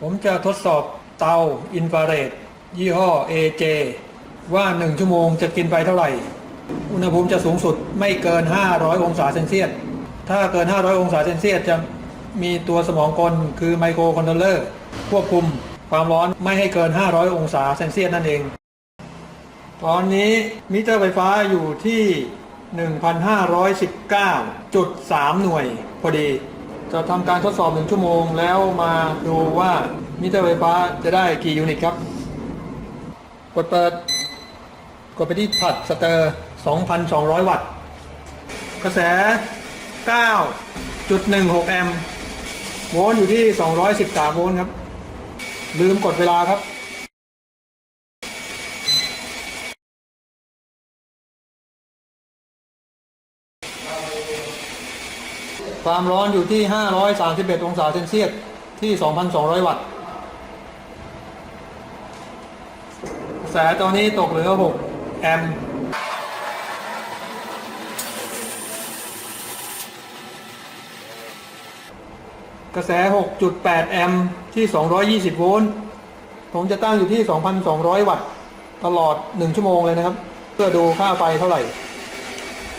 ผมจะทดสอบเตาอินฟราเรดยี่ห้อ AJ ว่า 1 ชั่วโมงจะกินไปเท่าไหร่ อุณหภูมิจะสูงสุดไม่เกิน 500 องศาเซนเซียส ถ้าเกิน 500 องศาเซนเซียสจะมีตัวสมองกลคือไมโครคอนโทรลเลอร์ควบคุมความร้อนไม่ให้เกิน 500 องศาเซนเซียสนั่นเอง ตอนนี้มิเตอร์ไฟฟ้าอยู่ที่ 1,519.3 หน่วยพอดี จะทำการทดสอบ 1 ชั่วโมง แล้วมาดูว่ามิเตอร์ไฟฟ้าจะได้กี่ยูนิตครับ กดเปิด กดไปที่ผัดสเตอร์ 2,200 วัตต์ กระแส 9.16 แอมป์ โวลต์อยู่ที่ 213 โวลต์ครับ ลืมกดเวลาครับ ความร้อนอยู่ที่ 531 องศาเซนเซียสที่ 2,200 วัตต์กระแสตอนนี้ตกเหลือ 6 แอมป์กระแส 6.8 แอมป์ที่ 220 โวลต์ผมจะตั้งอยู่ที่ 2,200 วัตต์ ตลอด 1 ชั่วโมงเลยนะครับ เพื่อดูค่าไฟเท่าไหร่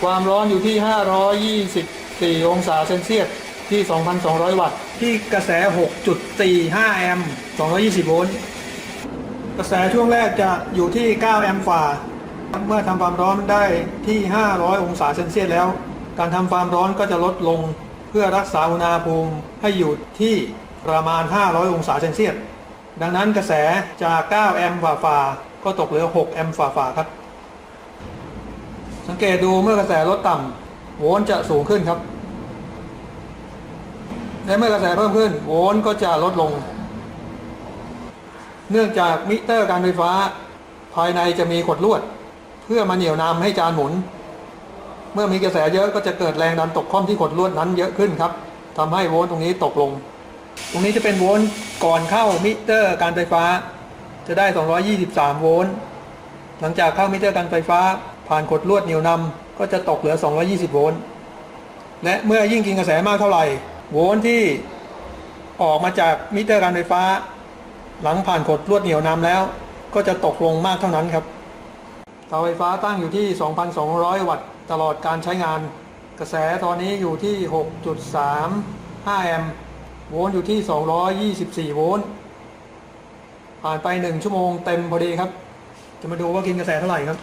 ความร้อนอยู่ที่ 4 องศาเซนเซียสที่ 2,200 วัตต์ ที่กระแส 6.45 แอมป์ 220 โวลต์ กระแสช่วงแรกจะอยู่ที่ 9 แอมป์ฝ่า เมื่อทำความร้อนได้ที่ 500 องศาเซนเซียสแล้ว การทำความร้อนก็จะลดลงเพื่อรักษาอุณหภูมิให้อยู่ที่ประมาณ 500 องศาเซนเซียส ดังนั้นกระแสจาก 9 แอมป์ฝ่าฝ่าก็ตกเหลือ 6 แอมป์ฝ่าฝ่าครับ สังเกตดูเมื่อกระแสลดต่ำ โวลต์จะสูงขึ้นครับ และเมื่อกระแสเพิ่มขึ้น โวลต์ก็จะลดลง เนื่องจากมิเตอร์การไฟฟ้า ภายในจะมีขดลวด เพื่อมาเหนี่ยวนำให้จานหมุน เมื่อมีกระแสเยอะก็จะเกิดแรงดันตกข้อมที่ขดลวดนั้นเยอะขึ้นครับทำให้โวลต์ตรงนี้ตกลง ตรงนี้จะเป็นโวลต์ก่อนเข้ามิเตอร์การไฟฟ้า จะได้ 223 โวลต์หลังจากเข้ามิเตอร์การไฟฟ้าผ่านขดลวดเหนี่ยวนำ ก็จะตกเหลือ 220 โวลต์และเมื่อยิ่งกินกระแสมากเท่าไหร่ โวลต์ที่ออกมาจากมิเตอร์การไฟฟ้า หลังผ่านขดลวดเหนียวน้ำแล้ว ก็จะตกลงมากเท่านั้นครับเตาไฟฟ้าตั้งอยู่ที่ 2,200 วัตต์ตลอดการใช้งาน กระแสตอนนี้อยู่ที่ 6.35 แอมป์โวลต์อยู่ที่ 224 โวลต์ผ่านไป 1 ชั่วโมงเต็มพอดีครับ จะมาดูว่ากินกระแสเท่าไหร่ครับ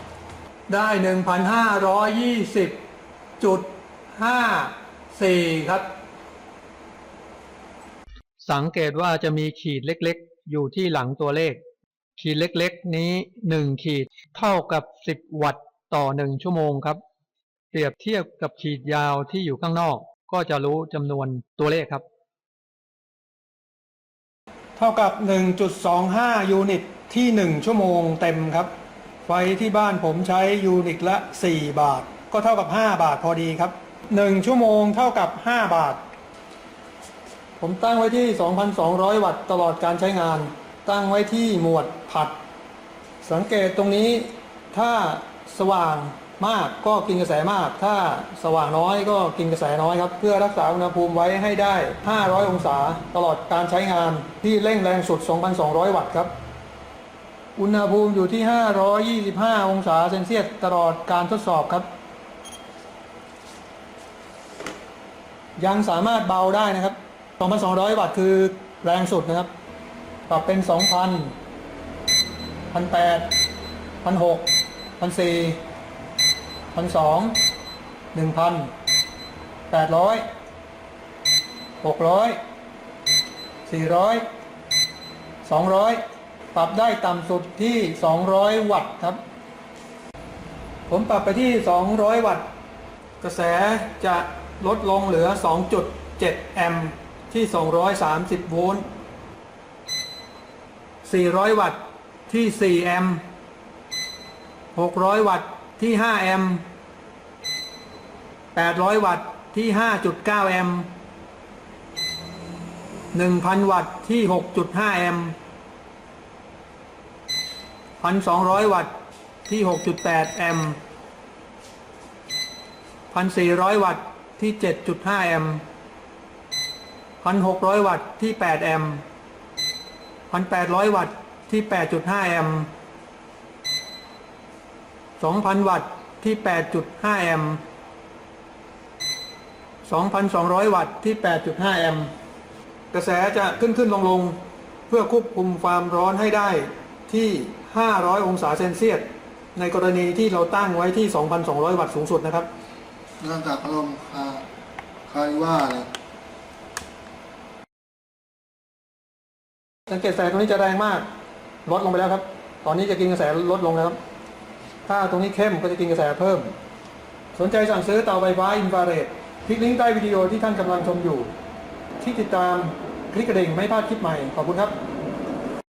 ได้ 1,520.54 ครับ สังเกตว่าจะมีขีดเล็กๆ อยู่ที่หลังตัวเลข ขีดเล็กๆ นี้ 1 ขีดเท่ากับ 10 วัตต์ต่อ 1 ชั่วโมงครับ เปรียบเทียบกับขีดยาวที่อยู่ข้างนอก ก็จะรู้จำนวนตัวเลขครับ เท่ากับ 1.25 ยูนิตที่ 1 ชั่วโมงเต็มครับ ไฟที่บ้านผมใช้ยูนิตละ 4 บาท ก็เท่ากับ 5 บาทพอดีครับ 1 ชั่วโมงเท่ากับ 5 บาท ผมตั้งไว้ที่ 2,200 วัตต์ตลอดการใช้งาน ตั้งไว้ที่หมวดผัด สังเกตตรงนี้ถ้าสว่างมากก็กินกระแสมาก ถ้าสว่างน้อยก็กินกระแสน้อยครับ เพื่อรักษาอุณหภูมิไว้ให้ได้ 500 องศาตลอดการใช้งานที่เร่งแรงสุด 2,200 วัตต์ครับ อุณหภูมิอยู่ที่ 525 องศาเซนเซียสตลอดการทดสอบครับ ยังสามารถเบาได้นะครับ 2,200 วัตต์คือแรงสุดนะครับ ปรับเป็น 2,000 1,800 1,600 1,400 1,200 1,000 800 600 400 200 ปรับได้ต่ำสุดที่ 200 วัตต์ครับ ผมปรับไปที่ 200 วัตต์ กระแสจะลดลงเหลือ 2.7 แอมป์ที่ 230 โวลต์ 400 วัตต์ที่ 4 แอมป์ 600 วัตต์ที่ 5 แอมป์ 800 วัตต์ที่ 5.9 แอมป์ 1,000 วัตต์ที่ 6.5 แอมป์ 1,200 วัตต์ที่ 6.8 แอมป์1,400 วัตต์ที่ 7.5 แอมป์1,600 วัตต์ที่ 8 แอมป์1,800 วัตต์ที่ 8.5 แอมป์2,000 วัตต์ที่ 8.5 แอมป์2,200 วัตต์ที่ 8.5 แอมป์กระแสจะขึ้นขึ้นลงลงเพื่อควบคุมความร้อนให้ได้ที่ 500 องศาเซนเซียส ในกรณีที่เราตั้งไว้ที่ 2,200 วัตต์สูงสุดนะครับเรื่องจากพัดลมคาคาริว่าเนี่ยสังเกตแสงตรงนี้จะแรงมาก ลดลงไปแล้วครับ ตอนนี้จะกินกระแสลดลงแล้วครับ ถ้าตรงนี้เข้มก็จะกินกระแสเพิ่ม สนใจสั่งซื้อเตาไฟฟ้าอินฟราเรดคลิกลิงก์ใต้วิดีโอที่ท่านกำลังชมอยู่ ที่ติดตามคลิกกระดิ่งไม่พลาดคลิปใหม่ ขอบคุณครับ